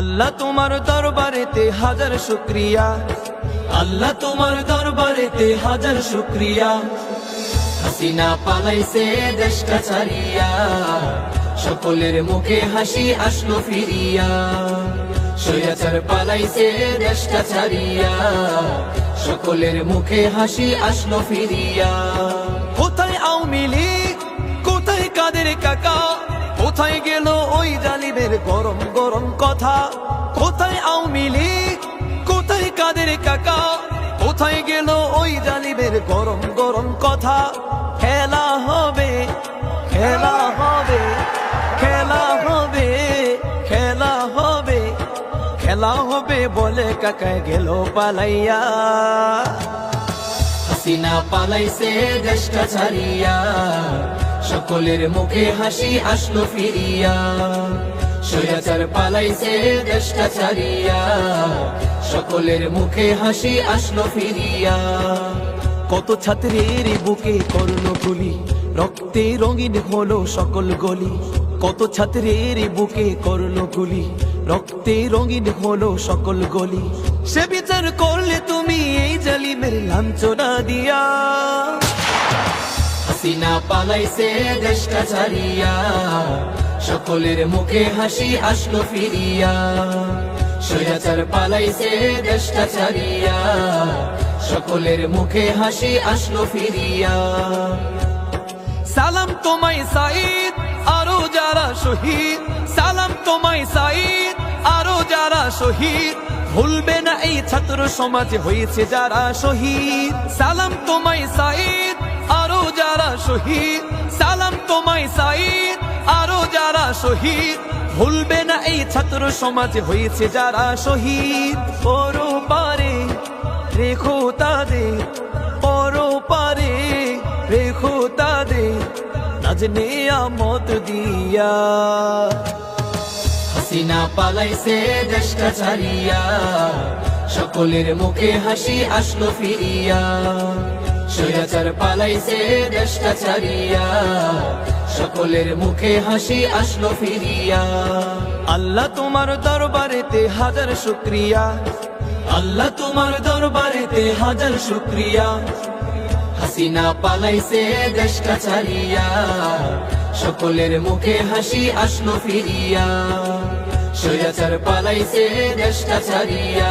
আল্লাহ তোমার দরবারেতে হাজার শুক্রিয়া। আল্লাহ তোমার দরবারেতে হাজার শুক্রিয়া। হাসিনা পালাইছে দেশটা ছাড়িয়া। সকলের মুখে হাসি আসলো ফিরিয়া। সৈয়াচার পালাইছে দেশটা ছাড়িয়া। সকলের মুখে হাসি আসলো ফিরিয়া। কোথায় আওয়ামী লীগ? কোথায় কাদের কাকা? কোথায় গেল ওই জালিমের গরম গরম কথা? কোথায় আওয়ামী লীগ? কোথায় কাদের কাকা? কোথায় গেল ওই জালিমের গরম গরম কথা? খেলা হবে খেলা হবে খেলা হবে খেলা হবে খেলা হবে বলে কাকায় গেল পালাইয়া। হাসিনা পালাইছে দেশটা ছাড়িয়া, সকলের মুখে হাসি আসলো ফিরিয়া। সৈয়াচার পালাইছে দেশটা ছাড়িয়া সকলের মুখে হাসি আসলো ফিরিয়া। কত ছাত্রের বুকে করল গুলি রক্তে রঙিন হলো সকল গলি। কত ছাত্রের বুকে করল গুলি রক্তে রঙিন হলো সকল গলি। সে বিচার করলে তুমি এই জালি জালিমের লাঞ্ছনা দিয়া। হাসিনা পালাইছে দেশটা ছাড়িয়া সকলের মুখে হাসি আসলো ফিরিয়া। সৈয়াচার পালাইছে, দেশটা ছাড়িয়া। সকলের মুখে হাসি আসলো ফিরিয়া। সালাম তোমায় সাইদ আরও যারা শহীদ। সালাম তোমায় সাইদ আরও যারা শহীদ। ভুলবে না এই ছাত্র সমাজে হয়েছে যারা শহীদ। সালাম তোমায় সাইদ আরও যারা শহীদ। সালাম শহীদ। ভুলবে না এই ছাত্র সমাজে হয়েছে যারা শহীদ। পরো পারে রেখো তাদের পরো পারে রেখো তাদের নাজনে আমত দিয়া। হাসিনা পালাইছে দেশটা ছাড়িয়া, সকলের মুখে হাসি আসলো ফিরিয়া। সৈয়াচার পালাইছে দেশটা ছাড়িয়া। সকলের মুখে হাসি আসলো ফিরিয়া। আল্লাহ তোমার দরবারেতে হাজার শুক্রিয়া। আল্লাহ তোমার দরবারেতে হাজার শুক্রিয়া। হাসিনা পালাইছে দেশটা ছাড়িয়া। সকলের মুখে হাসি আসলো ফিরিয়া। সৈয়াচার পালাইছে দেশটা ছাড়িয়া।